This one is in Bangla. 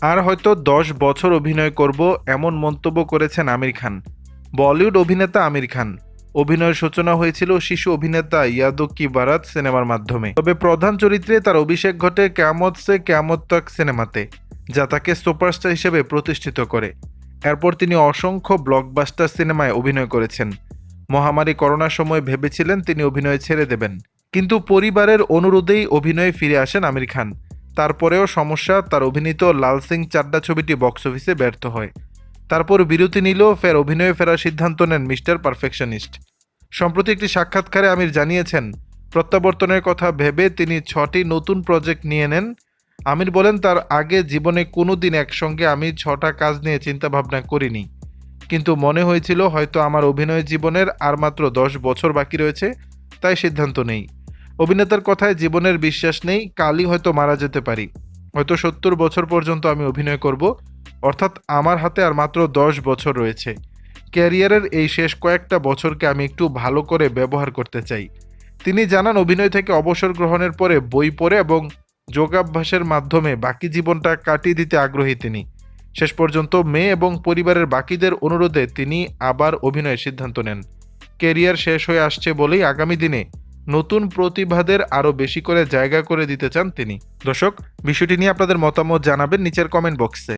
আর হয়তো দশ বছর অভিনয় করব এমন মন্তব্য করেছেন আমির খান। বলিউড অভিনেতা আমির খান। অভিনয়ের সূচনা হয়েছিল শিশু অভিনেতা ইয়াদো কি বারাত সিনেমার মাধ্যমে। তবে প্রধান চরিত্রে তার অভিষেক ঘটে ক্যামত সে ক্যামত তক সিনেমাতে, যা তাকে সুপারস্টার হিসেবে প্রতিষ্ঠিত করে। এরপর তিনি অসংখ্য ব্লকবাস্টার সিনেমায় অভিনয় করেছেন। মহামারী করোনার সময় ভেবেছিলেন তিনি অভিনয় ছেড়ে দেবেন। কিন্তু পরিবারের অনুরোধেই অভিনয়ে ফিরে আসেন আমির খান। তারপরেও সমস্যা, তার অভিনীত লাল সিং চাড্ডা ছবিটি বক্স অফিসে ব্যর্থ হয়। তারপর বিরতি নিলেও ফের অভিনয়ে ফেরার সিদ্ধান্ত নেন মিস্টার পারফেকশনিস্ট। সম্প্রতি একটি সাক্ষাৎকারে আমির জানিয়েছেন, প্রত্যাবর্তনের কথা ভেবে তিনি ছটি নতুন প্রজেক্ট নিয়ে নেন। আমির বলেন, তার আগে জীবনে কোনো দিন একসঙ্গে আমি ছটা কাজ নিয়ে চিন্তাভাবনা করিনি। কিন্তু মনে হয়েছিল হয়তো আমার অভিনয় জীবনের আর মাত্র দশ বছর বাকি রয়েছে, তাই সিদ্ধান্ত নেই। অভিনেতার কথায় জীবনের বিশ্বাস নেই, কালই হয়তো মারা যেতে পারি। হয়তো সত্তর বছর পর্যন্ত আমি অভিনয় করব, অর্থাৎ আমার হাতে আর মাত্র দশ বছর রয়েছে। ক্যারিয়ারের এই শেষ কয়েকটা বছরকে আমি একটু ভালো করে ব্যবহার করতে চাই। তিনি জানান, অভিনয় থেকে অবসর গ্রহণের পরে বই পড়ে এবং যোগাভ্যাসের মাধ্যমে বাকি জীবনটা কাটিয়ে দিতে আগ্রহী তিনি। শেষ পর্যন্ত মেয়ে এবং পরিবারের বাকিদের অনুরোধে তিনি আবার অভিনয়ের সিদ্ধান্ত নেন। কেরিয়ার শেষ হয়ে আসছে বলেই আগামী দিনে নতুন প্রতিভাদের আরও বেশি করে জায়গা করে দিতে চান তিনি। দর্শক, বিষয়টি নিয়ে আপনাদের মতামত জানাবেন নিচের কমেন্ট বক্সে